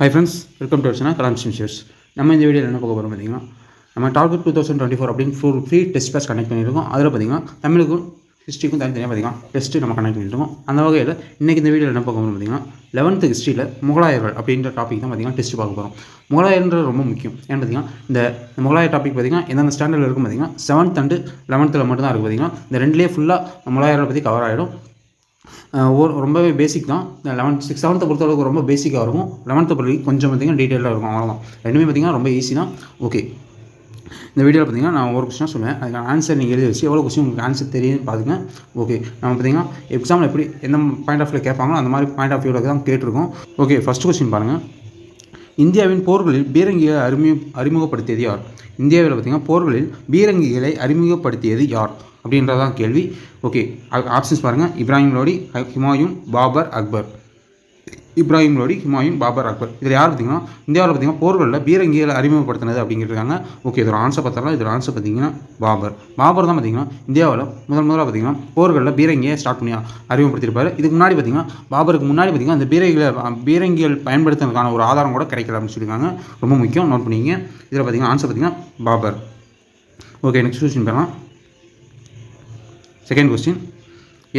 Hi friends welcome to channel Kalam shares நம்ம இந்த வீடியோவில் என்ன பார்க்க போகிறோம் பார்த்தீங்கன்னா நம்ம target two thousand twenty four அப்படின்னு full free test batch connect பண்ணியிருக்கோம். அதில் பார்த்தீங்கன்னா தமிழுக்கும் ஹிஸ்ட்ரிக்கும் தனித்தனியாக பார்த்தீங்கன்னா டெஸ்ட்டு நம்ம கனெக்ட் பண்ணியிருக்கோம் அந்த வகையில் இன்றைக்கி இந்த வீடியோவில் என்ன பார்க்க போகிறோம் பார்த்தீங்கன்னா லெவன்த்து ஹிஸ்ட்ரியில் முகலாயர்கள் அப்படின்ற டாபிக் தான் பார்த்திங்கன்னா டெஸ்ட் பார்க்க போகிறோம் முகலாயர்ன்றது ரொம்ப முக்கியம். ஏன்னு பார்த்தீங்கன்னா இந்த முகலாய டாபிக் பார்த்தீங்கன்னா எந்தெந்த ஸ்டாண்டர்டில் இருக்கும் பார்த்தீங்கன்னா செவன்த் அண்டு லெவன்த்தில் மட்டும் தான் இருக்குது பார்த்திங்கன்னா இந்த ரெண்டுலேயே ஃபுல்லாக முகலாயரை பற்றி கவர் ஆகிடும் ரொம்பவே பேசிக் தான். லெவன்த் சிக்ஸ் செவன்த்தை பொறுத்தளவுக்கு ரொம்ப பேசிக்காக இருக்கும். லெவன்த்து பொறுத்த கொஞ்சம் பார்த்தீங்கன்னா டீட்டெயிலாக இருக்கும். அவ்வளோதான் ரெண்டுமே பார்த்திங்கன்னா ரொம்ப ஈஸி தான். ஓகே இந்த வீடியோவில் பார்த்தீங்கன்னா நான் ஒரு கொஸ்டினாக சொல்லுவேன். அதுக்கான ஆன்சர் நீங்கள் எழுதி வச்சு எவ்வளோ கொஸ்டின் உங்களுக்கு ஆன்சர் தெரியும்னு பாருங்க. ஓகே நம்ம பார்த்தீங்கன்னா எக்ஸாமில் எப்படி எந்த பாயிண்ட் ஆஃப் வியூ கேட்பாங்களோ அந்த மாதிரி பாயிண்ட் ஆஃப் வியூவில் தான் கேட்டிருக்கோம். ஓகே ஃபஸ்ட் கொஸ்டின் பாருங்கள் இந்தியாவின் போர்களில் பீரங்கிகளை அறிமுக அறிமுகப்படுத்தியது யார்? இந்தியாவில் பார்த்தீங்கன்னா போர்களில் பீரங்கிகளை அறிமுகப்படுத்தியது யார்? அப்படின்றதான் கேள்வி. ஓகே ஆப்ஷன்ஸ் பாருங்கள் இப்ராஹிம் லோடி ஹிமாயூன் பாபர் அக்பர். இப்ராஹிம் லோடி ஹிமாயூன் பாபர் அக்பர். இதில் யார் பார்த்தீங்கன்னா இந்தியாவில் பார்த்தீங்கன்னா போர்களில் பீரங்கியில் அறிமுகப்படுத்தினது அப்படிங்கிறாங்க ஓகே இதோட ஆன்சர் பார்த்தாலும் இதோட ஆன்சர் பார்த்தீங்கன்னா பாபர். பாபர் தான் பார்த்தீங்கன்னா இந்தியாவில் முதல் முதலாக பார்த்தீங்கன்னா போர்களில் பீரங்கியை ஸ்டார்ட் பண்ணி அறிமுகப்படுத்திருப்பார் இதுக்கு முன்னாடி பார்த்தீங்கன்னா பாபருக்கு முன்னாடி பார்த்தீங்கன்னா அந்த பீரங்கியில் பீரங்கிகள் பயன்படுத்துறதுக்கான ஒரு ஆதாரம் கூட கிடைக்கல அப்படின்னு சொல்லியிருக்காங்க. ரொம்ப முக்கியம் நோட் பண்ணிங்க இதில் பார்த்தீங்கன்னா ஆன்சர் பார்த்தீங்கன்னா பாபர். ஓகே நெக்ஸ்ட் கொஸ்டின் பேரலாம் செகண்ட் கொஸ்டின்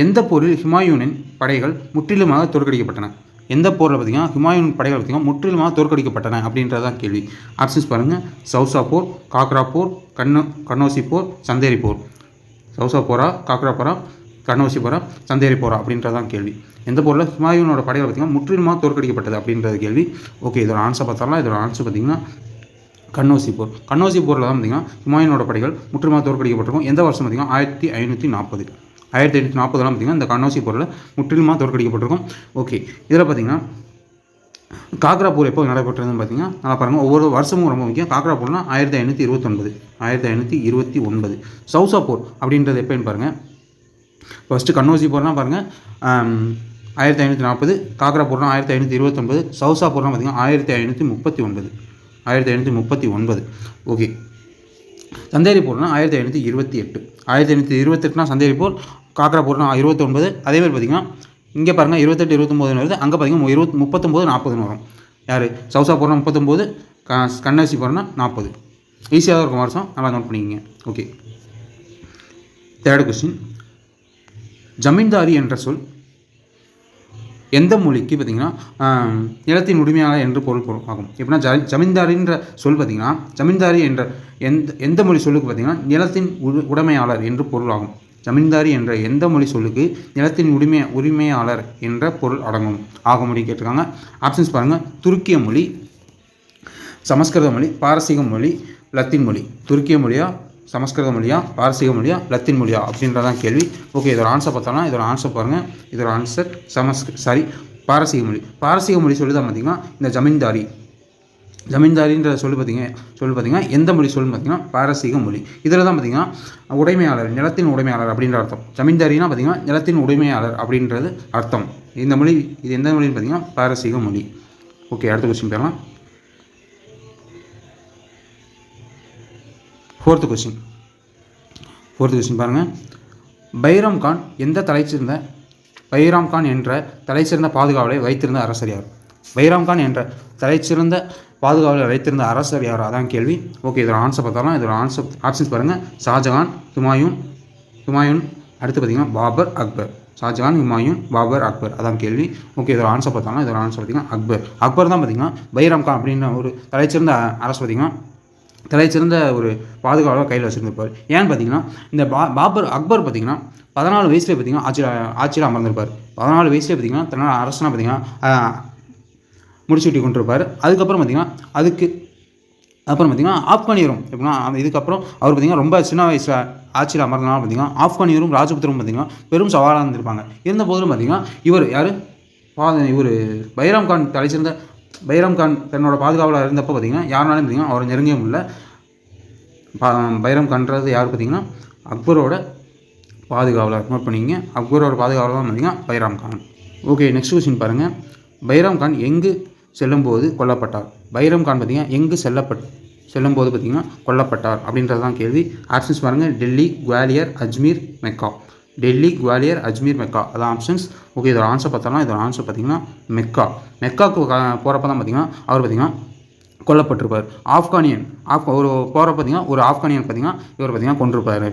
எந்த போரில் ஹிமாயூனின் படைகள் முற்றிலுமாக தோற்கடிக்கப்பட்டன? எந்த போரில் பார்த்தீங்கன்னா ஹிமாயூன் படைகள் பார்த்தீங்கன்னா முற்றிலுமாக தோற்கடிக்கப்பட்டன அப்படின்றதான் கேள்வி. ஆப்ஷன்ஸ் பாருங்கள் சவுசா போர் காக்ரா போர் கண்ணோ கண்ணோசி போர் சந்தேரி போர். சவுசா போரா காக்ரா போரா கண்ணோசி போரா சந்தேரி போரா அப்படின்றதான் கேள்வி. எந்த போரில் ஹிமாயூனோட படைகள் பார்த்தீங்கன்னா முற்றிலுமாக தோற்கடிக்கப்பட்டது அப்படின்றது கேள்வி. ஓகே இதோட ஆன்சர் பார்த்தாலும் இதோட ஆன்சர் பார்த்தீங்கன்னா கண்ணோசி போர். கண்ணோசி போரில் தான் பார்த்தீங்கன்னா ஹுமாயூனோட படைகள் முற்றுமாக தோற்கடிக்கப்பட்டிருக்கும். எந்த வருஷம் பார்த்தீங்கன்னா ஆயிரத்தி ஐநூற்றி நாற்பது. ஆயிரத்தி ஐநூற்றி நாற்பதுலாம் பார்த்தீங்கன்னா இந்த கண்ணோசி போரில் முற்றிலுமாக தோற்கடிக்கப்பட்டிருக்கும். ஓகே இதில் பார்த்தீங்கன்னா காக்ரா போர் எப்போ நடைபெற்றதுன்னு பார்த்தீங்கன்னா நல்லா பாருங்கள் ஒவ்வொரு வருஷமும் ரொம்ப முக்கியம். காக்ரா போர்னா ஆயிரத்தி ஐநூற்றி இருபத்தொன்பது ஆயிரத்தி ஐநூற்றி இருபத்தி ஒன்பது. சவுசா போர் அப்படின்றது எப்போன்னு பாருங்கள் ஃபஸ்ட்டு கண்ணோசி போர்னால் பாருங்கள் ஆயிரத்தி ஐநூற்றி நாற்பது காக்ரா போர்னா ஆயிரத்தி ஐநூற்றி இருபத்தொன்பது சவுசா போர்னா பார்த்திங்கன்னா ஆயிரத்தி ஐநூற்றி முப்பத்தி ஒன்பது. ஆயிரத்தி ஐநூற்றி முப்பத்தி ஒன்பது. ஓகே சந்தேரி போர்னா ஆயிரத்தி ஐநூற்றி இருபத்தி எட்டு. ஆயிரத்தி ஐநூற்றி இருபத்தெட்டுனா சந்தேரி போர் காக்கரா போர்னா இருபத்தொன்பது. அதேமாதிரி பார்த்தீங்கன்னா இங்கே பாருங்கள் இருபத்தெட்டு இருபத்தொம்போதுன்னு வருது. அங்கே பார்த்தீங்கன்னா இருபத் முப்பத்தொம்போது நாற்பதுன்னு வரும். யார்? சவுசா போர்னா முப்பத்தொம்போது க கண்ணாசி போர்னா நாற்பது ஈஸியாக இருக்கும் வருஷம் நல்லா நோட் பண்ணிக்கிங்க. ஓகே தேர்ட் கொஸ்டின் ஜமீன்தாரி என்ற சொல் எந்த மொழிக்கு பார்த்தீங்கன்னா நிலத்தின் உரிமையாளர் என்று பொருள் பொருள் ஆகும். எப்படின்னா ஜ ஜமீன்தாரின்ற சொல் பார்த்தீங்கன்னா ஜமீன்தாரி என்ற எந்த எந்த மொழி சொல்லுக்கு பார்த்தீங்கன்னா நிலத்தின் உரு உடைமையாளர் என்று பொருள் ஆகும். ஜமீன்தாரி என்ற எந்த மொழி சொல்லுக்கு நிலத்தின் உரிமை உரிமையாளர் என்ற பொருள் அடங்கும். ஆகும் அப்படின்னு கேட்டிருக்காங்க. ஆப்ஷன்ஸ் பாருங்கள் துருக்கிய மொழி சமஸ்கிருத மொழி பாரசீக மொழி லத்தீன் மொழி. துருக்கிய மொழியாக சமஸ்கிருத மொழியா பாரசீக மொழியா லத்தின் மொழியா அப்படின்றதான் கேள்வி. ஓகே இதோட ஆன்சர் பார்த்தோம்னா இதோட ஆன்சர் பாருங்கள் இதோட ஆன்சர் சமஸ்க சாரி பாரசீக மொழி. பாரசீக மொழி சொல்லி தான் பார்த்தீங்கன்னா இந்த ஜமீன்தாரி. ஜமீன்தாரின்ற சொல்லு பார்த்தீங்க சொல்லி பார்த்தீங்கன்னா எந்த மொழி சொல்லு பார்த்தீங்கன்னா பாரசீக மொழி. இதில் தான் பார்த்தீங்கன்னா உடைமையாளர் நிலத்தின் உடைமையாளர் அப்படின்ற அர்த்தம். ஜமீன்தாரினா பார்த்தீங்கன்னா நிலத்தின் உடைமையாளர் அப்படின்றது அர்த்தம். இந்த மொழி இது எந்த மொழின்னு பார்த்தீங்கன்னா பாரசீக மொழி. ஓகே அடுத்த கொஸ்டின் போயிடலாம். ஃபோர்த்து கொஸ்டின் ஃபோர்த்து கொஸ்டின் பாருங்கள் பைராம் கான் எந்த தலைச்சிறந்த பைராம் கான் என்ற தலைச்சிறந்த பாதுகாவலை வைத்திருந்த அரசர் யார்? பைராம் கான் என்ற தலைச்சிறந்த பாதுகாவலை வைத்திருந்த அரசர் யார்? அதான் கேள்வி. ஓகே இதோட ஆன்சர் பார்த்தாலும் இதோட ஆன்சர் ஆப்ஷன்ஸ் பாருங்கள் ஷாஜகான் ஹுமாயூன் ஹுமாயூன் அடுத்து பார்த்தீங்கன்னா பாபர் அக்பர். ஷாஜகான் ஹுமாயூன் பாபர் அக்பர். அதான் கேள்வி. ஓகே இதோட ஆன்சர் பார்த்தாலும் இதோட ஆன்சர் பார்த்தீங்கன்னா அக்பர். அக்பர் தான் பார்த்தீங்கன்னா பைராம் கான் அப்படின்ற ஒரு தலைச்சிறந்த அரசு பார்த்தீங்கன்னா தலைச்சிறந்த ஒரு பாதுகாவலாக கையில் வச்சுருந்துருப்பார். ஏன்னு பார்த்தீங்கன்னா இந்த பா பாபர் அக்பர் பார்த்தீங்கன்னா பதினாலு வயசுல பார்த்தீங்கன்னா ஆட்சியில் ஆட்சியில் அமர்ந்திருப்பார். பதினாலு வயசுல பார்த்தீங்கன்னா தன்னோட அரசனாக பார்த்தீங்கன்னா முடிச்சு கொண்டிருப்பார். அதுக்கப்புறம் பார்த்தீங்கன்னா அதுக்கு அப்புறம் பார்த்தீங்கன்னா ஆப்கானியரும் எப்படின்னா அந்த இதுக்கப்புறம் அவர் பார்த்திங்கன்னா ரொம்ப சின்ன வயசில் ஆட்சியில் அமர்ந்தனால பார்த்தீங்கன்னா ஆப்கானியரும் ராஜபுத்திரம் பார்த்திங்கன்னா பெரும் சவாலாக இருந்திருப்பாங்க. இருந்த போதிலும் பார்த்திங்கன்னா இவர் யார்? இவர் பைராம் கான் தலைச்சிருந்த பைரம் கான் தன்னோட பாதுகாவலாக இருந்தப்போ பார்த்தீங்கன்னா யாருனாலும் பார்த்தீங்கன்னா அவரை நெருங்கிய முடியல. பா கான்றது யார் பார்த்தீங்கன்னா அக்பரோட பாதுகாவலர். நோட் பண்ணிங்க அக்பரோட பாதுகாவலர் தான் பார்த்தீங்கன்னா Bairam Khan. Okay next question பாருங்கள் பைராம் கான் எங்கு செல்லும்போது கொல்லப்பட்டார்? பைரம் கான் பார்த்தீங்கன்னா எங்கு செல்லப்பட் செல்லும்போது பார்த்தீங்கன்னா கொல்லப்பட்டார் அப்படின்றது தான் கேள்வி. ஆப்ஷன்ஸ் பாருங்கள் டெல்லி குவாலியர் அஜ்மீர் மெக்கா. டெல்லி குவாலியர் அஜ்மீர் மெக்கா. அதான் ஆப்ஷன்ஸ் ஓகே இதோட ஆன்சர் பார்த்தோம்னா இதோட ஆன்சர் பார்த்தீங்கன்னா மெக்கா. மெக்காவுக்கு போகிறப்ப தான் பார்த்தீங்கன்னா அவர் பார்த்தீங்கன்னா கொல்லப்பட்டிருப்பார். ஆப்கானியன். ஆப் ஒரு போகிற பார்த்தீங்கன்னா ஒரு ஆப்கானியன் பார்த்தீங்கன்னா இவர் பார்த்தீங்கன்னா கொண்டிருப்பார்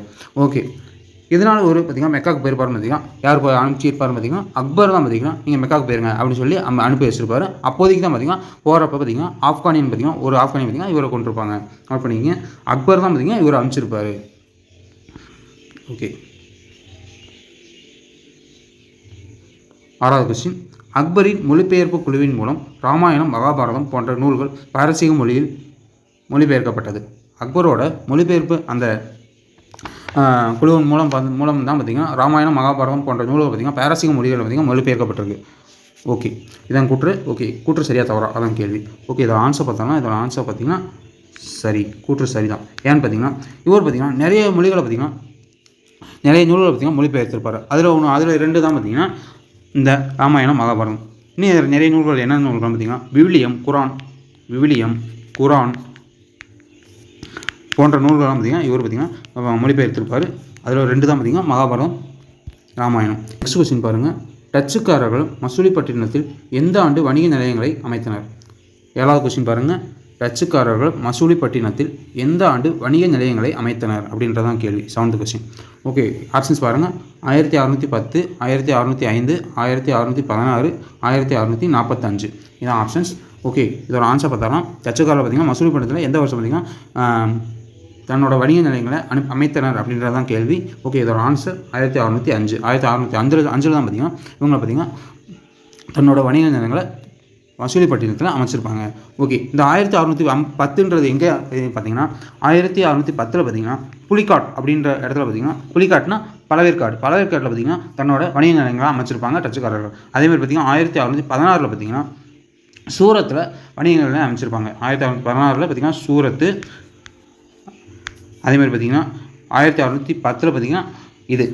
ஓகே இதனால் ஒரு பார்த்தீங்கன்னா மெக்காவுக்கு போயிருப்பாரு பார்த்தீங்கன்னா யார் போய் பார்த்தீங்கன்னா அக்பர் தான் பார்த்தீங்கன்னா நீங்கள் மெக்காக்கு போயிருங்க அப்படின்னு சொல்லி அனுப்பி வச்சிருப்பாரு. அப்போதைக்கு தான் பார்த்தீங்கன்னா போகிறப்ப பார்த்தீங்கன்னா ஆப்கானியன் பார்த்தீங்கன்னா ஒரு ஆப்கானியன் பார்த்தீங்கன்னா இவரை கொண்டிருப்பாங்க நோட் பண்ணிக்கங்க அக்பர் தான் பார்த்தீங்கன்னா இவர் அனுப்பிச்சிருப்பாரு. ஓகே ஆறாவது கொஸ்டின் அக்பரின் மொழிபெயர்ப்பு குழுவின் மூலம் ராமாயணம் மகாபாரதம் போன்ற நூல்கள் பாரசீக மொழியில் மொழிபெயர்க்கப்பட்டது. அக்பரோட மொழிபெயர்ப்பு அந்த குழுவின் மூலம் பார்த்து- மூலம் தான் பார்த்திங்கன்னா ராமாயணம் மகாபாரதம் போன்ற நூல்கள் பார்த்திங்கன்னா பாரசீக மொழிகள் பார்த்திங்கன்னா மொழிபெயர்க்கப்பட்டிருக்கு. ஓகே இதான் கூற்று. ஓகே கூற்று சரியாக தவறா? அதான் கேள்வி. ஓகே இதோட ஆன்சர் பார்த்தோம்னா இதோட ஆன்சர் பார்த்திங்கன்னா சரி. கூற்று சரிதான். ஏன்னு பார்த்தீங்கன்னா இவர் பார்த்திங்கன்னா நிறைய மொழிகளை பார்த்திங்கன்னா நிறைய நூல்களை பார்த்திங்கன்னா மொழிபெயர்த்திருப்பார். அதில் ஒன்று அதில் ரெண்டு தான் பார்த்திங்கன்னா இந்த ராமாயணம் மகாபாரதம். இன்னும் நிறைய நூல்கள் என்னென்ன நூல்கள் பார்த்திங்கன்னா விவிலியம் குரான் விவிலியம் குரான் போன்ற நூல்கள்லாம் பார்த்திங்கன்னா இவர் பார்த்திங்கன்னா மொழிபெயர்த்திருப்பார். அதில் ரெண்டு தான் பார்த்திங்கன்னா மகாபாரதம் ராமாயணம். நெக்ஸ்ட் கொஸ்டின் பாருங்கள் டச்சுக்காரர்கள் மசூலிப்பட்டினத்தில் எந்த ஆண்டு வணிக நிலையங்களை அமைத்தனர்? ஏழாவது கொஸ்டின் பாருங்கள் டச்சுக்காரர்கள் மசூலிப்பட்டினத்தில் எந்த ஆண்டு வணிக நிலையங்களை அமைத்தனர்? அப்படின்றதான் கேள்வி. செவன்த் கொஸ்டின் ஓகே ஆப்ஷன்ஸ் பாருங்கள் ஆயிரத்தி அறநூற்றி பத்து ஆயிரத்தி அறநூற்றி ஐந்து ஆயிரத்தி அறநூற்றி பதினாறு ஆயிரத்தி அறநூற்றி நாற்பத்தஞ்சு இதான் ஆப்ஷன்ஸ் ஓகே இதோட ஆன்சர் பார்த்தாலும் டச்சுக்காரர்கள் பார்த்திங்கன்னா மசூலிப்பட்டினத்தில் எந்த வருஷம் பார்த்திங்கன்னா தன்னோட வணிக நிலையங்களை அனு அமைத்தனர் அப்படின்றது தான் கேள்வி. ஓகே இதோட ஆன்சர் ஆயிரத்தி அறநூற்றி அஞ்சு. ஆயிரத்தி அறநூற்றி அஞ்சில் அஞ்சில் தான் பார்த்தீங்கன்னா இவங்களை பார்த்தீங்கன்னா தன்னோட வணிக நிலையங்களை வசூலிப்பட்டினத்தில் அமைச்சிருப்பாங்க. ஓகே இந்த ஆயிரத்தி அறநூற்றி அம் பத்துன்றது எங்கே பார்த்தீங்கன்னா ஆயிரத்தி அறுநூற்றி பத்தில் பார்த்தீங்கன்னா புலிக்காட் அப்படின்ற இடத்துல பார்த்தீங்கன்னா புலிக்காட்னா பழவேற்காடு பழவேற்காட்டில் பார்த்தீங்கன்னா தன்னோட வணிக நிலையங்களாக அமைச்சிருப்பாங்க டச்சுக்காரர்கள். அதேமாதிரி பார்த்தீங்கன்னா ஆயிரத்தி அறநூற்றி பதினாறில் பார்த்தீங்கன்னா சூரத்தில் வணிக நிலையம் அமைச்சிருப்பாங்க. ஆயிரத்தி அறுநூற்றி பதினாறில் பார்த்தீங்கன்னா சூரத்து அதேமாதிரி பார்த்தீங்கன்னா ஆயிரத்தி அறநூற்றி பத்தில் பார்த்தீங்கன்னா இது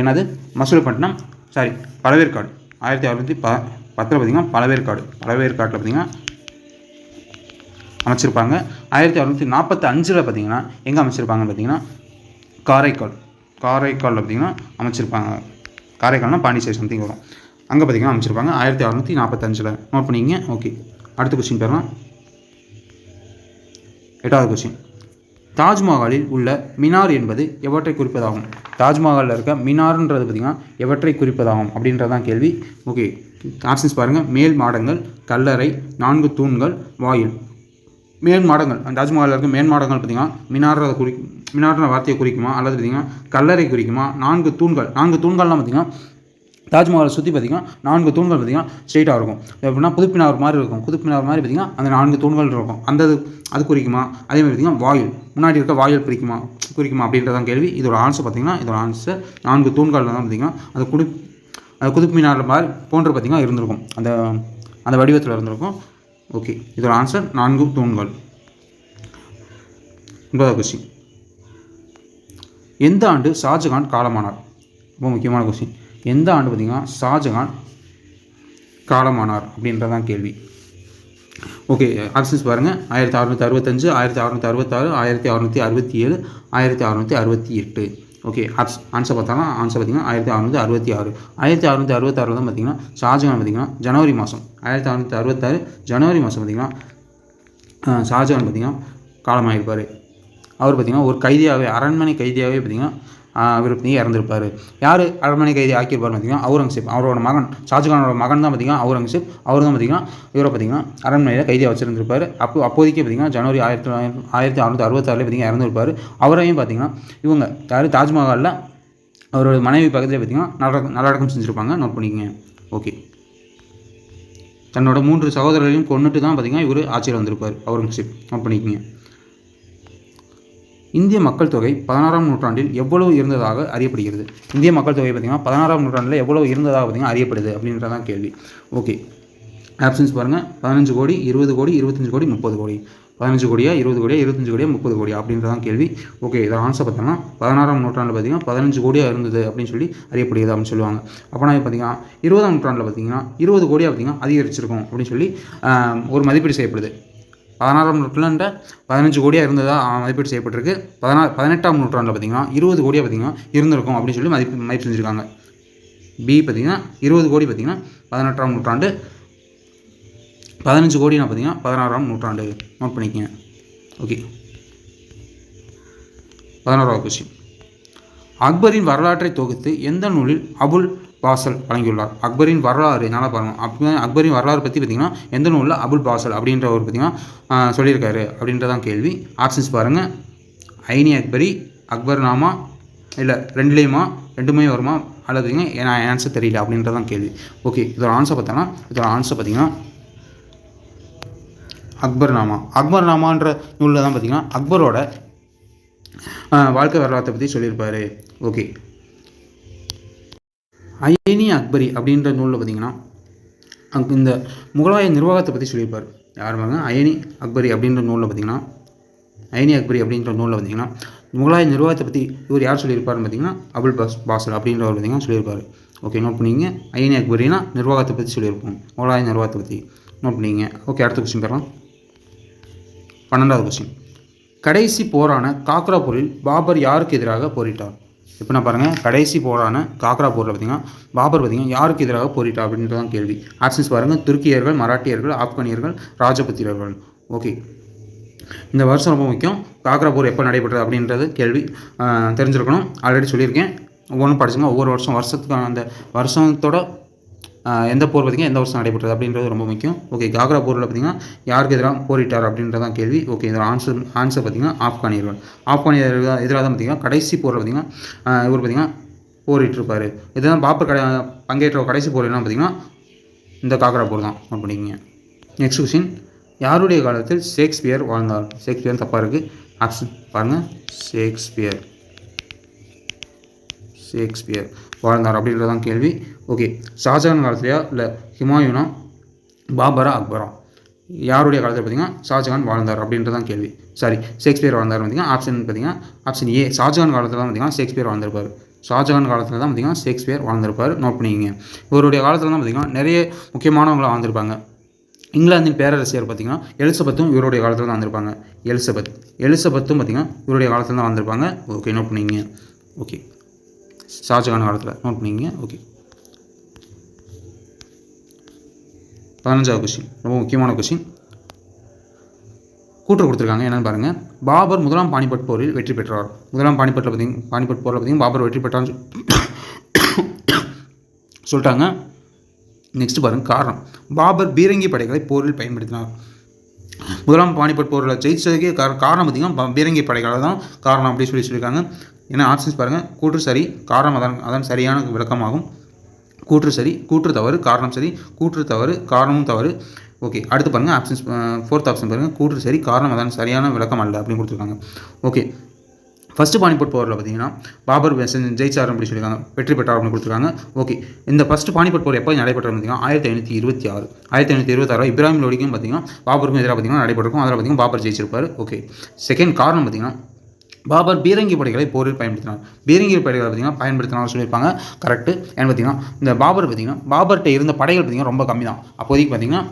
என்னது? மசூலிப்பட்டினம் சாரி பழவேற்காடு ஆயிரத்தி அறுநூற்றி ப பத்தில் பார்த்தீங்கன்னா பழவேற்காடு பழவேற்காட்டில் பார்த்தீங்கன்னா அமைச்சிருப்பாங்க. ஆயிரத்தி அறநூற்றி நாற்பத்தி அஞ்சில் பார்த்தீங்கன்னா எங்கே அமைச்சிருப்பாங்கன்னு பார்த்தீங்கன்னா காரைக்கால் காரைக்காலில் பார்த்தீங்கன்னா அமைச்சிருப்பாங்க. காரைக்கால்னால் பாண்டிச்சேரி சம்திங் வரும். அங்கே பார்த்தீங்கன்னா அமைச்சிருப்பாங்க. ஆயிரத்தி அறநூற்றி நாற்பத்தஞ்சில் நோட் பண்ணிங்க ஓகே அடுத்த கொஸ்டின் பேரலாம் எட்டாவது கொஸ்டின் தாஜ்மஹாலில் உள்ள மினார் என்பது எவற்றை குறிப்பதாகும்? தாஜ்மஹாலில் இருக்க மினார்ன்றது பார்த்திங்கன்னா எவற்றை குறிப்பதாகும் அப்படின்றதான் கேள்வி. ஓகே ஆப்ஷன்ஸ் பாருங்கள் மேல் மாடங்கள் கல்லறை நான்கு தூண்கள் வாயில். மேல் மாடங்கள் தாஜ்மஹாலில் இருக்க மேல் மாடங்கள் பார்த்திங்கன்னா மினார்ன்றதை குறி மினார்ன்ற வார்த்தையை குறிக்குமா? அல்லது பார்த்திங்கன்னா கல்லறை குறிக்குமா? நான்கு தூண்கள். நான்கு தூண்கள்லாம் பார்த்திங்கன்னா தாஜ்மஹாலை சுற்றி பார்த்திங்கன்னா நான்கு தூண்கள் பார்த்திங்கன்னா ஸ்ட்ரெயிட்டாக இருக்கும். எப்படின்னா புதுப்பினார் மாதிரி இருக்கும். புதுப்பினார் மாதிரி பார்த்திங்கன்னா அந்த நான்கு தூண்கள் இருக்கும். அந்த அது அது குறிக்குமா? அதே மாதிரி பார்த்திங்கன்னா வாயில். முன்னாடி இருக்க வாயில் குறிக்குமா குறிக்குமா அப்படின்றதான் கேள்வி. இதோட ஆன்சர் பார்த்திங்கன்னா இதோட ஆன்சர் நான்கு தூண்கள் தான் பார்த்திங்கன்னா அது குடி அது குதுப்பினார் மாதிரி போன்று பார்த்திங்கன்னா இருந்திருக்கும். அந்த அந்த வடிவத்தில் இருந்திருக்கும். ஓகே இதோட ஆன்சர் நான்கு தூண்கள். ஒன்பதாவது கொஸ்டின் எந்த ஆண்டு ஷாஜகான் காலமானார்? ரொம்ப முக்கியமான கொஸ்டின் எந்த ஆண்டு பார்த்திங்கன்னா ஷாஜகான் காலமானார் அப்படின்றதான் கேள்வி. ஓகே ஆப்ஷன்ஸ் பாருங்கள் ஆயிரத்தி அறநூற்றி அறுபத்தஞ்சு ஆயிரத்தி அறநூற்றி அறுபத்தாறு ஆயிரத்தி அறநூற்றி அறுபத்தி ஏழு ஆயிரத்தி அறநூற்றி அறுபத்தி எட்டு ஓகே ஆப்ஸ் ஆன்சர் பார்த்தாலும் ஆன்சர் பார்த்தீங்கன்னா ஆயிரத்தி அறநூற்றி அறுபத்தி ஆறு ஆயிரத்தி அறநூற்றி அறுபத்தாறு தான் பார்த்தீங்கன்னா ஷாஜகான் பார்த்தீங்கன்னா ஜனவரி மாதம் ஆயிரத்தி அறநூற்றி அறுபத்தாறு ஜனவரி மாதம் பார்த்தீங்கன்னா ஷாஜகான் பார்த்தீங்கன்னா காலமாயிருப்பார். அவர் பார்த்தீங்கன்னா ஒரு கைதியாகவே அரண்மனை கைதியாகவே பார்த்தீங்கன்னா ஆஹ், அவர் இறந்துருப்பார். யார்? அரண்மனை கைதி ஆக்கியிருப்பார் பார்த்தீங்கன்னா அவுரங்கசீப். அவரோட மகன் ஷாஜகானோட மகன் தான் பார்த்தீங்கன்னா அவுரங்கசீப். அவர் தான் பார்த்தீங்கன்னா இவரை பார்த்தீங்கன்னா அரண்மனையில் கைதியாக வச்சிருந்திருப்பார். அப்போ அப்போதைக்கு பார்த்தீங்கன்னா ஜனவரி ஆயிரத்தி தொள்ளாயிரத்தி ஆயிரத்தி அறுநூத்தி அறுபத்தாறுல பார்த்தீங்கன்னா இறந்துருப்பார். அவரையும் பார்த்தீங்கன்னா இவங்க யார்? தாஜ்மஹாலில் அவரோட மனைவி பக்கத்தில் பார்த்தீங்கன்னா நல்லடக்கம் நல்லடக்கம் செஞ்சுருப்பாங்க. நோட் பண்ணிக்கோங்க. ஓகே தன்னோட மூன்று சகோதரர்களையும் கொண்டுட்டு தான் பார்த்தீங்கன்னா இவர் ஆட்சியில் வந்திருப்பார் அவுரங்கசீப். நோட் பண்ணிக்கோங்க. இந்திய மக்கள் தொகை பதினாறாம் நூற்றாண்டில் எவ்வளவு இருந்ததாக அறியப்படுகிறது? இந்திய மக்கள் தொகை பார்த்திங்கன்னா பதினாறாம் நூற்றாண்டில் எவ்வளவு இருந்ததாக பார்த்திங்கன்னா அறியப்படுது அப்படின்றதான் கேள்வி. ஓகே. ஆப்ஷன்ஸ் பாருங்கள் பதினஞ்சு கோடி இருபது கோடி இருபத்தஞ்சு கோடி முப்பது கோடி. பதினஞ்சு கோடியா இருபது கோடியா இருபத்தஞ்சு கோடியா முப்பது கோடியா அப்படின்றதான் கேள்வி. ஓகே இதை ஆன்சர் பார்த்தோம்னா பதினாறாம் நூற்றாண்டில் பார்த்தீங்கன்னா பதினஞ்சு கோடியாக இருந்தது அப்படின்னு சொல்லி அறியப்படுகிறது அப்படின்னு சொல்லுவாங்க. அப்போனா பார்த்தீங்கன்னா இருபதாம் நூற்றாண்டில் பார்த்தீங்கன்னா இருபது கோடியாக பார்த்தீங்கன்னா அதிகரிச்சிருக்கும் அப்படின்னு சொல்லி ஒரு மதிப்பீடு செய்யப்படுது. பதினாறாம் நூற்றாண்டு பதினஞ்சு கோடியாக இருந்ததாக மதிப்பீடு செய்யப்பட்டிருக்கு. பதினா பதினெட்டாம் நூற்றாண்டில் பார்த்தீங்கன்னா இருபது கோடியாக பார்த்தீங்கன்னா இருந்திருக்கும் அப்படின்னு சொல்லி மதிப்பு மதிப்பு செஞ்சுருக்காங்க. பி பார்த்தீங்கன்னா இருபது கோடி பார்த்தீங்கன்னா பதினெட்டாம் நூற்றாண்டு. பதினஞ்சு கோடினா பார்த்தீங்கன்னா பதினாறாம் நூற்றாண்டு. நோட் பண்ணிக்கங்க. ஓகே பதினோராவது கொஸ்டின் அக்பரின் வரலாற்றை தொகுத்து எந்த நூலில் அபுல் பாசல் வழங்கியுள்ளார். அக்பரின் வரலாறு நல்லா பாருங்கள் அக்பர் அக்பரின் வரலாறு பற்றி பார்த்திங்கன்னா எந்த நூலில் அபுல் பாசல் அப்படின்றவர் பார்த்தீங்கன்னா ஆஹ், சொல்லியிருக்காரு அப்படின்றதான் கேள்வி. ஆப்ஷன்ஸ் பாருங்கள் ஐனி அக்பரி அக்பர் நாமா இல்லை ரெண்டுலேயுமா ரெண்டுமே வருமா அல்லது பார்த்தீங்கன்னா ஆன்சர் தெரியல அப்படின்றதான் கேள்வி. ஓகே இதோட ஆன்சர் பார்த்தோன்னா இதோட ஆன்சர் பார்த்தீங்கன்னா அக்பர் நாமா. அக்பர் நாமான்ற நூலில் தான் பார்த்தீங்கன்னா அக்பரோட வாழ்க்கை வரலாற்றை பற்றி சொல்லியிருப்பார். ஓகே அயனி அக்பரி அப்படின்ற நூலில் பார்த்தீங்கன்னா அங்கே இந்த முகலாய நிர்வாகத்தை பற்றி சொல்லியிருப்பார். யார் பாருங்க? அயனி அக்பரி அப்படின்ற நூலில் பார்த்தீங்கன்னா அயனி அக்பரி அப்படின்ற நூலில் பார்த்தீங்கன்னா முகலாய நிர்வாகத்தை பற்றி இவர் யார் சொல்லியிருப்பாருன்னு பார்த்தீங்கன்னா அபுல் பாஸ் பாசல் அப்படின்றவர் பார்த்தீங்கன்னா சொல்லியிருப்பார். ஓகே நோட் பண்ணிங்க அயனி அக்பரினா நிர்வாகத்தை பற்றி சொல்லியிருப்போம். முகலாய நிர்வாகத்தை பற்றி நோட் பண்ணிங்க ஓகே அடுத்த கொஸ்டின் பெறலாம் பன்னெண்டாவது கொஸ்டின் கடைசி போரான காக்ராபூரில் பாபர் யாருக்கு எதிராக போரிட்டார்? இப்போ நான் பாருங்கள் கடைசி போரான காக்ரா போரில் பார்த்தீங்கன்னா பாபர் பார்த்தீங்கன்னா யாருக்கு எதிராக போரிட்டா அப்படின்றது தான் கேள்வி. ஆப்ஷன்ஸ் பாருங்கள் துருக்கியர்கள் மராட்டியர்கள் ஆப்கானியர்கள் ராஜபுத்திரர்கள். ஓகே. இந்த வருஷம் ரொம்ப முக்கியம். காக்ரா போர் எப்போ நடைபெற்றது அப்படின்றது கேள்வி. தெரிஞ்சிருக்கணும். ஆல்ரெடி சொல்லியிருக்கேன். ஒவ்வொன்றும் படிச்சுங்க. ஒவ்வொரு வருஷம் வருஷத்துக்கான அந்த வருஷத்தோட எந்த போர் பார்த்தீங்கன்னா எந்த வருஷம் நடைபெற்றது அப்படின்றது ரொம்ப முக்கியம். ஓகே காக்ரா போரில் பார்த்தீங்கன்னா யாருக்கு எதிராக போரிட்டார் அப்படின்றதான் கேள்வி. ஓகே இதோட ஆன்சர் ஆன்சர் பார்த்தீங்கன்னா ஆப்கானியர்கள் ஆப்கானியர்கள் எதிராக தான் பார்த்தீங்கன்னா கடைசி போரில் பார்த்தீங்கன்னா இவர் பார்த்தீங்கன்னா போரிட்டிருப்பார். இதுதான் பாப்பர் கடை பங்கேற்ற கடைசி போர் என்ன பார்த்தீங்கன்னா இந்த காக்ரா போர் தான். நோட் பண்ணிக்கோங்க. நெக்ஸ்ட் கொஸ்டின் யாருடைய காலத்தில் ஷேக்ஸ்பியர் வாழ்ந்தார்? ஷேக்ஸ்பியர் தப்பாக இருக்குது ஆப்ஷன் பாருங்கள் ஷேக்ஸ்பியர். ஷேக்ஸ்பியர். வாழ்ந்தார் அப்படின்றதான் கேள்வி. ஓகே. ஷாஜகான் காலத்துலையா? இல்லை ஹிமாயூனா? பாபரா அக்பரா? யாருடைய காலத்தில் பார்த்தீங்கன்னா ஷாஜகான் வாழ்ந்தார் அப்படின்றதான் கேள்வி. சாரி ஷேக்ஸ்பியர் வாழ்ந்தார் பார்த்தீங்கன்னா ஆப்ஷன் பார்த்தீங்கன்னா ஆப்ஷன் ஏ ஷாஜகான் காலத்தில் தான் பார்த்தீங்கன்னா ஷேக்ஸ்பியர் வாழ்ந்திருப்பார். ஷாஜகான் காலத்தில் தான் பார்த்தீங்கன்னா ஷேக்ஸ்பியர் வாழ்ந்திருப்பார். நோட் பண்ணிக்கங்க. இவருடைய காலத்தில் தான் பார்த்தீங்கன்னா நிறைய முக்கியமானவங்களை வாழ்ந்திருப்பாங்க. இங்கிலாந்தின் பேரரசியர் பார்த்தீங்கன்னா எலிசபெத்தும் இவருடைய காலத்தில் தான் வந்திருப்பாங்க. எலிசபெத் எலிசபெத்தும் பார்த்தீங்கன்னா இவருடைய காலத்தில் தான் வந்திருப்பாங்க. ஓகே நோட் பண்ணிங்க ஓகே ஷாஜகான் காலத்தில் நோட் பண்ணிக்கங்க. ஓகே பதினஞ்சாவது கொஸ்டின் ரொம்ப முக்கியமான கொஸ்டின் கூற்று கொடுத்துருக்காங்க. என்னென்னு பாருங்கள் பாபர் முதலாம் பானிபட் போரில் வெற்றி பெற்றார். முதலாம் பானிபட்டில் பார்த்திங்க பானிபட் போரில் பார்த்தீங்கன்னா பாபர் வெற்றி பெற்றான்னு சொல்லிட்டாங்க. நெக்ஸ்ட் பாருங்க. காரணம். பாபர் பீரங்கி படைகளை போரில் பயன்படுத்தினார். முதலாம் பானிபட் போரில் ஜெயிச்சதுக்கே கார காரணம் பார்த்தீங்கன்னா பீரங்கி படைகளை தான் காரணம் அப்படின்னு சொல்லி சொல்லியிருக்காங்க. ஏன்னா ஆப்ஷன்ஸ் பாருங்கள் கூற்று சரி காரணம் அதான் அதான் சரியான விளக்கமாகும். கூற்று சரி கூற்று தவறு காரணம் சரி கூற்று தவறு காரணமும் தவறு. ஓகே அடுத்து பாருங்கள் ஆப்ஷன்ஸ் ஃபோர்த் ஆப்ஷன் பாருங்கள் கூற்று சரி காரணம் அதான் சரியான விளக்கம் அல்ல அப்படின்னு கொடுத்துருக்காங்க. ஓகே ஃபஸ்ட்டு பானிபட் போரில் பார்த்தீங்கன்னா பாபர் செஞ்ச- ஜெயிச்சார் அப்படி சொல்லியிருக்காங்க. வெற்றி பெற்றார் அப்படின்னு கொடுத்துருக்காங்க. ஓகே இந்த ஃபஸ்ட்டு பானிபட் போர் எப்போ நடைபெற்றது பார்த்தீங்கன்னா ஆயிரத்தி ஐநூற்றி இருபத்தி ஆறு. ஆயிரத்தி ஐநூற்றி இருபத்தாறு இப்ராஹிம் லோடிக்கும் பார்த்தீங்கன்னா பாபருக்கும் எதிராக பார்த்தீங்கன்னா நடைபெற்றிருக்கும். அதில் பார்த்தீங்கன்னா பாபர் ஜெயிச்சிருப்பார். ஓகே செகண்ட் காரணம் பார்த்தீங்கன்னா பாபர் பீரங்கி படைகளை போரில் பயன்படுத்தினார். பீரங்கி படைகளை பார்த்தீங்கன்னா பயன்படுத்தினார் சொல்லியிருப்பாங்க. கரெக்டு ஏன்னு பார்த்தீங்கன்னா இந்த பாபர் பார்த்தீங்கன்னா பாபர்கிட்ட இருந்த படைகள் பார்த்தீங்கன்னா ரொம்ப கம்மி தான் அப்போதைக்கு பார்த்தீங்கன்னா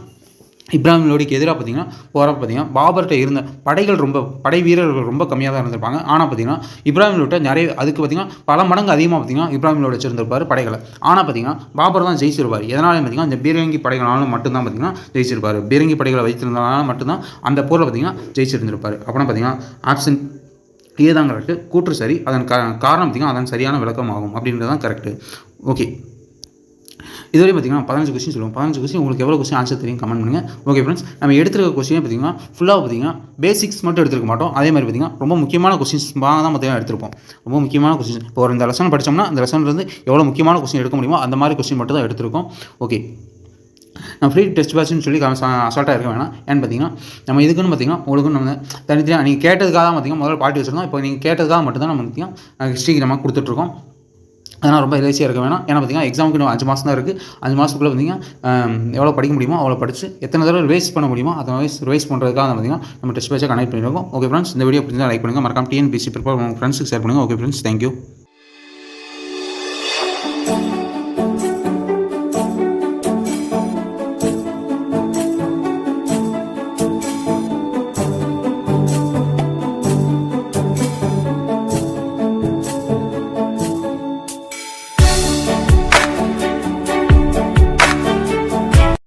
இப்ராஹிம் லோடிக்கு எதிராக பார்த்தீங்கன்னா போகிறப்ப பார்த்தீங்கன்னா பாபர்கிட்ட இருந்த படைகள் ரொம்ப படை வீரர்கள் ரொம்ப கம்மியாக தான் இருந்திருப்பாங்க. ஆனால் பார்த்தீங்கன்னா இப்ராஹிம் லோட்ட நிறைய அதுக்கு பார்த்தீங்கன்னா பல மடங்கு அதிகமாக பார்த்தீங்கன்னா இப்ராஹிம் லோட் வச்சிருந்திருப்பார் படைகளை. ஆனால் பார்த்தீங்கன்னா பாபர் தான் ஜெயிச்சிருப்பார். எதனால பார்த்தீங்கன்னா இந்த பீரங்கி படைகளாலும் மட்டும்தான் பார்த்தீங்கன்னா ஜெயிச்சிருப்பார். பீரங்கி படைகளை வைத்திருந்தனால மட்டும்தான் அந்த போரில் பார்த்தீங்கன்னா ஜெயிச்சிருந்திருப்பார். அப்புறம் பார்த்தீங்கன்னா ஆப்ஷன் இதுதான் தான் கரெக்டு கூற்று சரி அதன் க காரணம் பார்த்தீங்கன்னா அதன் சரியான விளக்கம் ஆகும் அப்படின்றது தான் கரெக்டு ஓகே இதுவரை பார்த்தீங்கன்னா பதினஞ்சு கொஸ்டின் சொல்லுவோம். பதினஞ்சு கொஸ்டின் உங்களுக்கு எவ்வளோ கொஸ்டின் ஆன்சர் தெரியும் கமெண்ட் பண்ணுங்கள் ஓகே ஃப்ரெண்ட்ஸ் நம்ம எடுத்துருக்க கொஸ்டினே பார்த்தீங்கன்னா ஃபுல்லாக பார்த்தீங்கன்னா பேசிக்ஸ் மட்டும் எடுத்துருக்க மாட்டோம். அதே மாதிரி பார்த்தீங்கன்னா ரொம்ப முக்கியமான கொஸ்டின்ஸ் தான் பார்த்தீங்கன்னா எடுத்திருப்போம். ரொம்ப முக்கியமான கொஸ்டின் இப்போ ஒரு இந்த லெசன் படித்தோம்னா அந்த லெசன்லேருந்து எவ்வளோ முக்கியமான கொஸ்டின் எடுக்க முடியுமோ அந்த மாதிரி கொஸ்டின் மட்டும் தான் எடுத்திருக்கோம். ஓகே நான் ஃப்ரீ டெஸ்ட் பேட்ச்னு சொல்லி அசால்ட்டாக இருக்க வேணாம். ஏன்னு பார்த்தீங்கன்னா நம்ம இதுக்குன்னு பார்த்தீங்கன்னா உங்களுக்கு நம்ம தனித்தனியாக நீங்கள் கேட்டதுக்காக தான் பார்த்தீங்கன்னா முதல்ல பாட்டி வச்சுருந்தோம். இப்போ நீங்கள் கேட்டதுக்காக மட்டும்தான் நம்ம பார்த்தீங்கன்னா ஹிஸ்ட்ரிக்கு நம்ம கொடுத்துட்ருக்கோம். அதனால் ரொம்ப லேசியாக இருக்க வேணாம். ஏன்னா பார்த்தீங்கன்னா எக்ஸாமுக்கு இன்னும் அஞ்சு மாதம் தான் இருக்குது அஞ்சு மாதத்துக்குள்ளே பார்த்தீங்கன்னா எவ்வளோ படிக்க முடியுமோ அவ்வளோ படித்து எத்தனை தடவை ரிவைஸ் பண்ண முடியுமோ அதை ரிவைஸ் ரிவைஸ் பண்ணுறதுக்காக பார்த்தீங்கன்னா நம்ம டெஸ்ட் பேச்சாக கனெக்ட் பண்ணியிருக்கோம். ஓகே ஃப்ரெண்ட்ஸ் இந்த வீடியோ பிடிச்சா லைக் பண்ணுங்கள் மறக்காம டிஎன்பிசி ப்ரிப்பேர் உங்கள் ஃப்ரெண்ட்ஸுக்கு ஷேர் பண்ணுங்கள் ஓகே ஃப்ரெண்ட்ஸ் தேங்க்யூ